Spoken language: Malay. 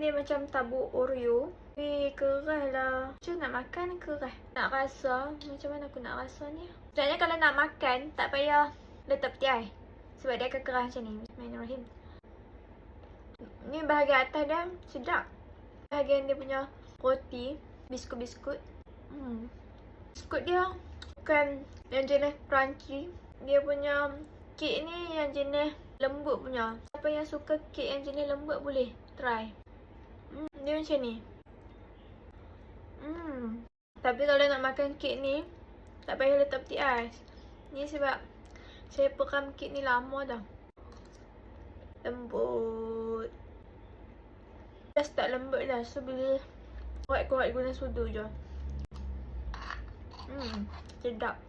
dia macam tabur Oreo. Tapi keras lah. Macam nak makan keras. Nak rasa. Macam mana aku nak rasa ni? Sebenarnya kalau nak makan, tak payah letak peti ais. Sebab dia akan keras macam ni. Bismillahirrahmanirrahim. Ni bahagian atas dia sedap. Bahagian dia punya roti. Biskut-biskut. Hmm. Biskut dia bukan yang jenis crunchy. Dia punya kek ni yang jenis lembut punya. Siapa yang suka kek yang jenis lembut boleh try. Hmm, dia macam ni. Hmm. Tapi kalau nak makan kek ni, tak payah letak peti ais. Ni sebab saya peram kek ni lama dah. Lembut. Dah start lembut dah. So, bila kuat-kuat guna sudu je. Hmm, sedap.